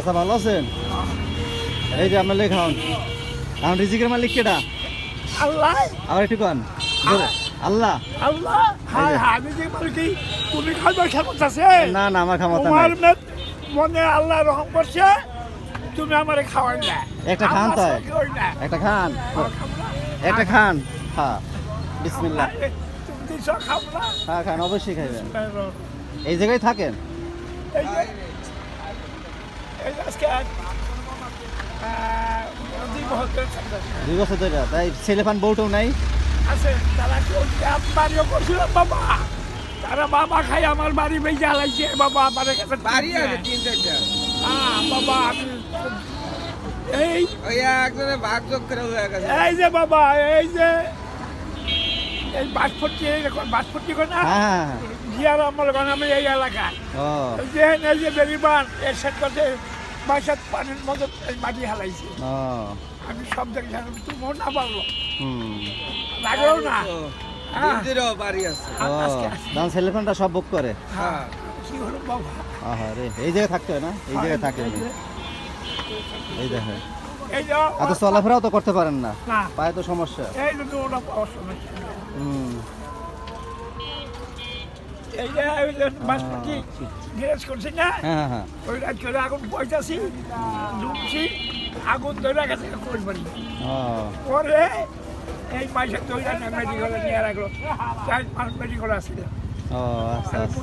চাচা ভালো আছেন? এই যে আপনার লেগে খাওয়ান এখন রিজিকের মালিক কেটা আল্লাহ। আবার একটু কন। আল্লাহ। আল্লাহ। হায় আমি যে বলি কি? তুমি খাইবার ক্ষমতা আছে না না আমার ক্ষমতা নাই। মনে আল্লাহ রহম করছে তুমি আমারে খাওয়াই না। একটা খান না। একটা খান। একটা খান। হ্যাঁ বিসমিল্লাহ। হ্যাঁ খান। অবশ্যই খাইবেন। এই জায়গায় থাকেন? আজকে দুই বছর ধরে তাই ছেলে পান বউটাও নাই? আছে তারা বাড়িও করছিল? বাবা তারা বাবা খাই আমার বাড়ি বেজে আলাইছে বাবা আমার কাছে বাড়ি আছে তিন চারটা। হ্যাঁ বাবা আমি এই ওই একজনে ভাগ যোগ করে হয়ে গেছে। এই যে বাবা এই যে এই বাসপট্টি বাসপট্টি করে না? হ্যাঁ হ্যাঁ আমার আমি এই এলাকায় যে এই যে বেরিবান এর সাথে বাসার পানির মতো মাটি হালাইছে। আমি সব দেখি তুমি মন না পারল হুম। লাগল না। হ্যাঁ। সব বুক করে। হ্যাঁ কি হলো বাবা? আহা রে এই জায়গায় থাকতে হয় না? এই জায়গায় থাকে এই দেখেন। এত চলাফেরাও তো করতে পারেন না। পায়ে তো সমস্যা। হুম। এই যে ওই যে বাসপট্টি গ্যারেজ করছি না? হ্যাঁ হ্যাঁ। ওই রাত করে আগুন পয়সাছি ঢুকছি আগুন ধরে গেছে বাড়ি ও পরে এই পয়সা তৈরি না মেডিকেলে নিয়ে রাখল। চার পাঁচ মেডিকেল আসছিল আচ্ছা আচ্ছা।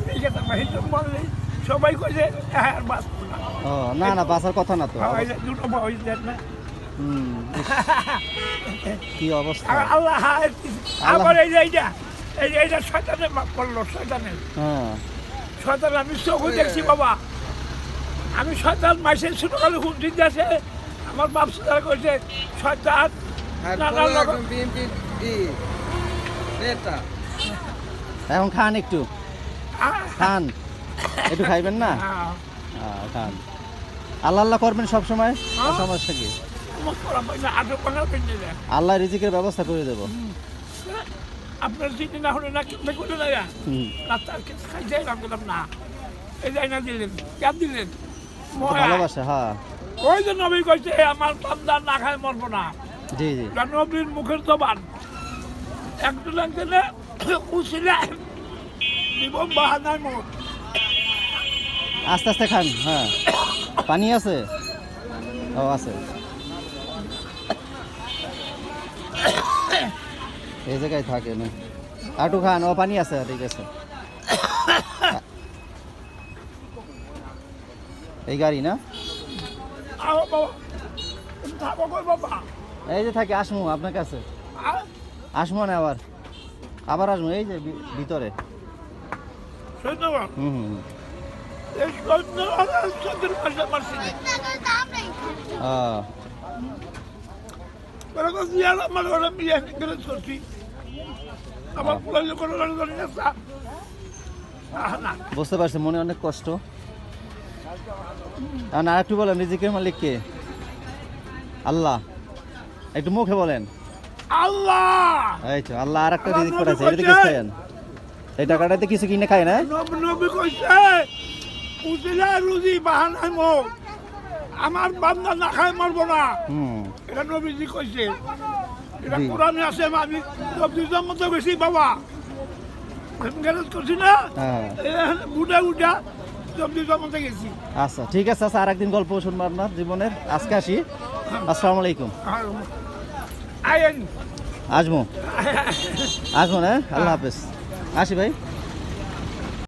সবাই কইছে হ্যাঁ আর বাঁচবো না। না বাঁচার কথা না তো। দুটো দেন না। কি অবস্থা। আল্লাহ হায় আবার এই যে এইটা এই যে এইটা শয়তানে মাফ করল শয়তানে হ্যাঁ। শয়তান আমি চোখও দেখছি বাবা। আমি শয়তান মাসে ছোটকালে হুমকি দিয়েছে আমার বাপ সুদার করেছে শয়তান আর না, বলো না, এখন খান একটু। খান। একটু খাইবেন না? হ্যাঁ, খান। আল্লাহ আল্লাহ করবেন সব সময়। সমস্যা কি? আল্লাহ রিজিকের ব্যবস্থা করে দেবো। আপনার চিনি না হলে না কিনবে করে না হুম। রাস্তার কিছু খাইছে আমি বললাম না। এই যাই না দিলেন কেন দিলেন। ভালোবাসা হ্যাঁ। ওই যে নবী কইছে আমার বান্দার না খায় মরবো না। জি জি। নবীর মুখের জবান। একটু লাগছে না উছিলে দিব বাহানায় মত আস্তে আস্তে খান হ্যাঁ। পানি আছে? ও আছে। এই জায়গায় থাকে না। আটু খান ও পানি আছে ঠিক আছে। এই গাড়ি না? এই যে থাকে আসমু আপনার কাছে। আসমু না আবার? আবার আসব এই যে ভিতরে। হুম না। না, বুঝতে পারছি মনে অনেক কষ্ট। আর একটু বলেন রিজিকের মালিক কে? আল্লাহ। একটু মুখে বলেন। আল্লাহ! এই তো আল্লাহ আর একটা রিজিক এটা। খাইন এই টাকাটাতে কিছু কিনে খায় না? নবী কইছে উজিলা রুজি বাহানায় মো। আমার বান্দা না খায় মরবো না। হুম। এটা নবীজি কইছে। এটা। কোরআনে আছে আমি নবীজির মতো বেশি বাবা। গ্যারেজ করছি না হ্যাঁ। বুড়া উঠা গেছি। আচ্ছা ঠিক আছে আচ্ছা আর একদিন গল্প শুনব আপনার জীবনের। আজকে আসি। আসসালামু আলাইকুম। আসব আসব না? আল্লাহ হাফেজ। আসি ভাই।